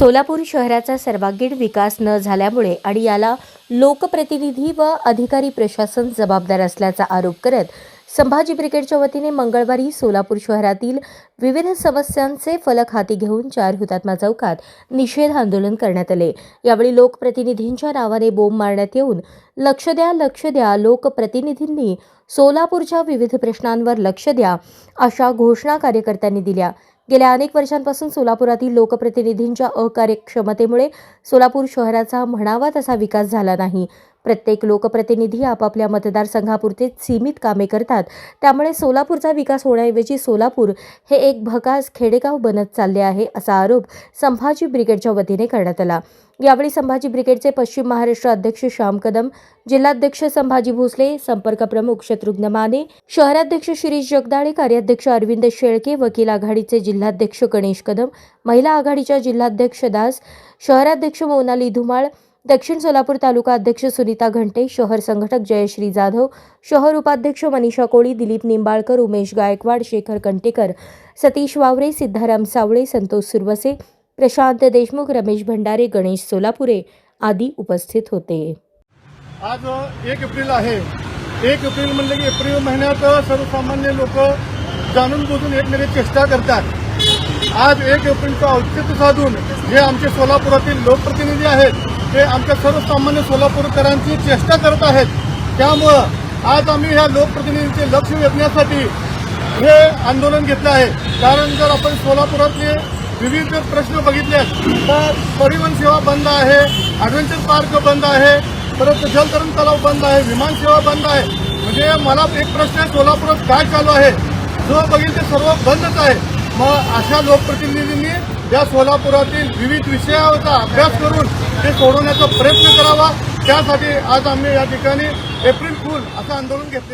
सोलापूर शहराचा सर्वांगीण विकास न झाल्यामुळे आणि याला लोकप्रतिनिधी व अधिकारी प्रशासन जबाबदार असल्याचा आरोप करत संभाजी ब्रिगेडच्या वतीने मंगळवारी सोलापूर शहरातील विविध समस्यांचे फलक हाती घेऊन चार हुतात्मा चौकात निषेध आंदोलन करण्यात आले. यावेळी लोकप्रतिनिधींच्या नावाने बोंब मारण्यात येऊन लक्ष द्या लक्ष द्या लोकप्रतिनिधींनी सोलापूरच्या विविध प्रश्नांवर लक्ष द्या अशा घोषणा कार्यकर्त्यांनी दिल्या. गेल्या अनेक वर्षांपासून सोलापुरातील लोकप्रतिनिधींच्या अकार्यक्षमतेमुळे सोलापूर शहराचा म्हणावा तसा विकास झाला नाही. प्रत्येक लोकप्रतिनिधी आपापल्या मतदारसंघापुरते सीमित कामे करतात. त्यामुळे सोलापूरचा विकास होण्याऐवजी सोलापूर हे एक भकास खेडेगाव बनत चालले आहे असा आरोप संभाजी ब्रिगेडच्या वतीने करण्यात आला. यावेळी संभाजी ब्रिगेडचे पश्चिम महाराष्ट्र अध्यक्ष श्याम कदम जिल्हाध्यक्ष संभाजी भोसले संपर्क प्रमुख शत्रुघ्न माने शहराध्यक्ष शिरीष जगदाळे कार्याध्यक्ष अरविंद शेळके वकील आघाडीचे जिल्हाध्यक्ष गणेश कदम महिला आघाडीच्या जिल्हाध्यक्ष दास शहराध्यक्ष मोनाली धुमाळ दक्षिण सोलापूर तालुका अध्यक्ष सुनीता घंटे शहर संघटक जयश्री जाधव शहर उपाध्यक्ष मनीषा कोळी दिलीप निंबाळकर उमेश गायकवाड शेखर कंटेकर सतीश वावरे सिद्धाराम सावळे संतोष सुरवसे प्रशांत देशमुख रमेश भंडारे गणेश सोलापुरे आदी उपस्थित होते. आज एक एप्रिल आहे. एक एप्रिल म्हणलं की एप्रिल महिन्यात सर्वसामान्य लोक जाणून बुजून एकमेकांची चेष्टा करतात. आज एक एप्रिलचं औचित्य साधून जे आमचे सोलापुरातील लोकप्रतिनिधी आहेत. ते आमच्या सर्वसामान्य सोलापूरकरांची चेष्टा करत आहेत त्यामुळं आज आम्ही ह्या लोकप्रतिनिधींचे लक्ष वेधण्यासाठी हे आंदोलन घेतलं आहे. कारण जर आपण सोलापुरातले विविध प्रश्न बघितले तर परिवहन सेवा बंद आहे ॲडव्हेंचर पार्क बंद आहे परत जलतरण तलाव बंद आहे विमान सेवा बंद आहे. म्हणजे मला एक प्रश्न आहे सोलापुरात काय चालू आहे? जो बघील ते सर्व बंदच आहे. मग अशा लोकप्रतिनिधींनी या सोलापुरातील विविध विषयाचा अभ्यास करून ते सोडवण्याचा प्रयत्न करावा त्यासाठी आज आम्ही या ठिकाणी एप्रिल फूल असं आंदोलन घेतले